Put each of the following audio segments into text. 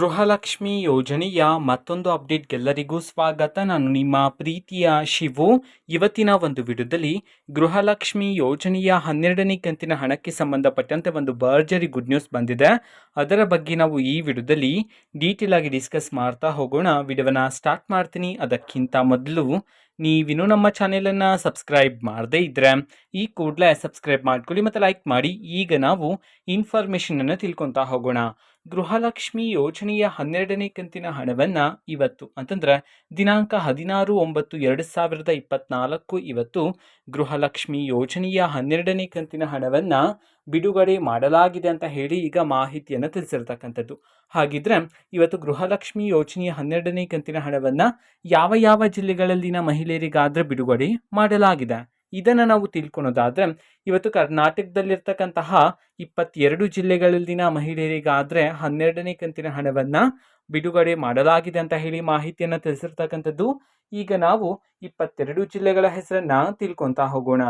ಗೃಹಲಕ್ಷ್ಮಿ ಯೋಜನೆಯ ಮತ್ತೊಂದು ಅಪ್ಡೇಟ್ಗೆಲ್ಲರಿಗೂ ಸ್ವಾಗತ. ನಾನು ನಿಮ್ಮ ಪ್ರೀತಿಯ ಶಿವು. ಇವತ್ತಿನ ಒಂದು ವಿಡಿಯೋದಲ್ಲಿ ಗೃಹಲಕ್ಷ್ಮಿ ಯೋಜನೆಯ ಹನ್ನೆರಡನೇ ಕಂತಿನ ಹಣಕ್ಕೆ ಸಂಬಂಧಪಟ್ಟಂತೆ ಒಂದು ಭರ್ಜರಿ ಗುಡ್ ನ್ಯೂಸ್ ಬಂದಿದೆ. ಅದರ ಬಗ್ಗೆ ನಾವು ಈ ವಿಡಿಯೋದಲ್ಲಿ ಡೀಟೇಲ್ ಆಗಿ ಡಿಸ್ಕಸ್ ಮಾಡ್ತಾ ಹೋಗೋಣ. ವಿಡಿಯೋವನ್ನ ಸ್ಟಾರ್ಟ್ ಮಾಡ್ತೀನಿ. ಅದಕ್ಕಿಂತ ಮೊದಲು ನೀವಿನ್ನೂ ನಮ್ಮ ಚಾನೆಲನ್ನು ಸಬ್ಸ್ಕ್ರೈಬ್ ಮಾಡದೇ ಇದ್ದರೆ ಈ ಕೂಡಲೇ ಸಬ್ಸ್ಕ್ರೈಬ್ ಮಾಡ್ಕೊಳ್ಳಿ ಮತ್ತು ಲೈಕ್ ಮಾಡಿ. ಈಗ ನಾವು ಇನ್ಫಾರ್ಮೇಷನನ್ನು ತಿಳ್ಕೊತಾ ಹೋಗೋಣ. ಗೃಹಲಕ್ಷ್ಮಿ ಯೋಜನೆಯ ಹನ್ನೆರಡನೇ ಕಂತಿನ ಹಣವನ್ನು ಇವತ್ತು ಅಂತಂದ್ರೆ ದಿನಾಂಕ ಹದಿನಾರು ಒಂಬತ್ತು ಎರಡು ಸಾವಿರದ ಇಪ್ಪತ್ನಾಲ್ಕು ಇವತ್ತು ಗೃಹಲಕ್ಷ್ಮಿ ಯೋಜನೆಯ ಹನ್ನೆರಡನೇ ಕಂತಿನ ಹಣವನ್ನು ಬಿಡುಗಡೆ ಮಾಡಲಾಗಿದೆ ಅಂತ ಹೇಳಿ ಈಗ ಮಾಹಿತಿಯನ್ನು ತಿಳಿಸಿರ್ತಕ್ಕಂಥದ್ದು. ಹಾಗಿದ್ರೆ ಇವತ್ತು ಗೃಹಲಕ್ಷ್ಮಿ ಯೋಜನೆಯ ಹನ್ನೆರಡನೇ ಕಂತಿನ ಹಣವನ್ನು ಯಾವ ಯಾವ ಜಿಲ್ಲೆಗಳಲ್ಲಿನ ಮಹಿಳೆಯರಿಗಾದರೆ ಬಿಡುಗಡೆ ಮಾಡಲಾಗಿದೆ? ಇದನ್ನು ನಾವು ತಿಳ್ಕೊಳೋದಾದರೆ ಇವತ್ತು ಕರ್ನಾಟಕದಲ್ಲಿರ್ತಕ್ಕಂತಹ ಇಪ್ಪತ್ತೆರಡು ಜಿಲ್ಲೆಗಳಲ್ಲಿನ ಮಹಿಳೆಯರಿಗಾದರೆ ಹನ್ನೆರಡನೇ ಕಂತಿನ ಹಣವನ್ನು ಬಿಡುಗಡೆ ಮಾಡಲಾಗಿದೆ ಅಂತ ಹೇಳಿ ಮಾಹಿತಿಯನ್ನು ತಿಳಿಸಿರ್ತಕ್ಕಂಥದ್ದು. ಈಗ ನಾವು ಇಪ್ಪತ್ತೆರಡು ಜಿಲ್ಲೆಗಳ ಹೆಸರನ್ನು ತಿಳ್ಕೊತಾ ಹೋಗೋಣ.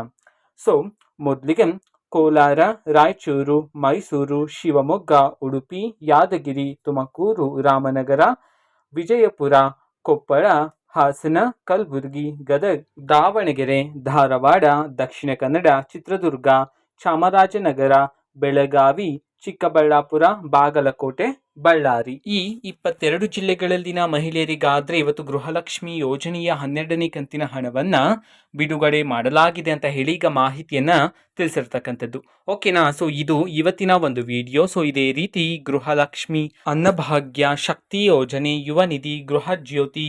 ಸೊ ಮೊದಲಿಗೆ ಕೋಲಾರ, ರಾಯಚೂರು, ಮೈಸೂರು, ಶಿವಮೊಗ್ಗ, ಉಡುಪಿ, ಯಾದಗಿರಿ, ತುಮಕೂರು, ರಾಮನಗರ, ವಿಜಯಪುರ, ಕೊಪ್ಪಳ, ಹಾಸನ, ಕಲಬುರಗಿ, ಗದಗ್, ದಾವಣಗೆರೆ, ಧಾರವಾಡ, ದಕ್ಷಿಣ ಕನ್ನಡ, ಚಿತ್ರದುರ್ಗ, ಚಾಮರಾಜನಗರ, ಬೆಳಗಾವಿ, ಚಿಕ್ಕಬಳ್ಳಾಪುರ, ಬಾಗಲಕೋಟೆ ಬಳ್ಳಾರಿ. ಈ ಇಪ್ಪತ್ತೆರಡು ಜಿಲ್ಲೆಗಳಲ್ಲಿನ ಮಹಿಳೆಯರಿಗಾದ್ರೆ ಇವತ್ತು ಗೃಹಲಕ್ಷ್ಮಿ ಯೋಜನೆಯ ಹನ್ನೆರಡನೇ ಕಂತಿನ ಹಣವನ್ನ ಬಿಡುಗಡೆ ಮಾಡಲಾಗಿದೆ ಅಂತ ಹೇಳಿ ಈಗ ಮಾಹಿತಿಯನ್ನ ತಿಳಿಸಿರ್ತಕ್ಕಂಥದ್ದು. ಓಕೆನಾ ಸೊ ಇದು ಇವತ್ತಿನ ಒಂದು ವಿಡಿಯೋ ಸೊ ಇದೇ ರೀತಿ ಗೃಹಲಕ್ಷ್ಮಿ ಅನ್ನಭಾಗ್ಯ ಶಕ್ತಿ ಯೋಜನೆ ಯುವ ನಿಧಿ ಗೃಹ ಜ್ಯೋತಿ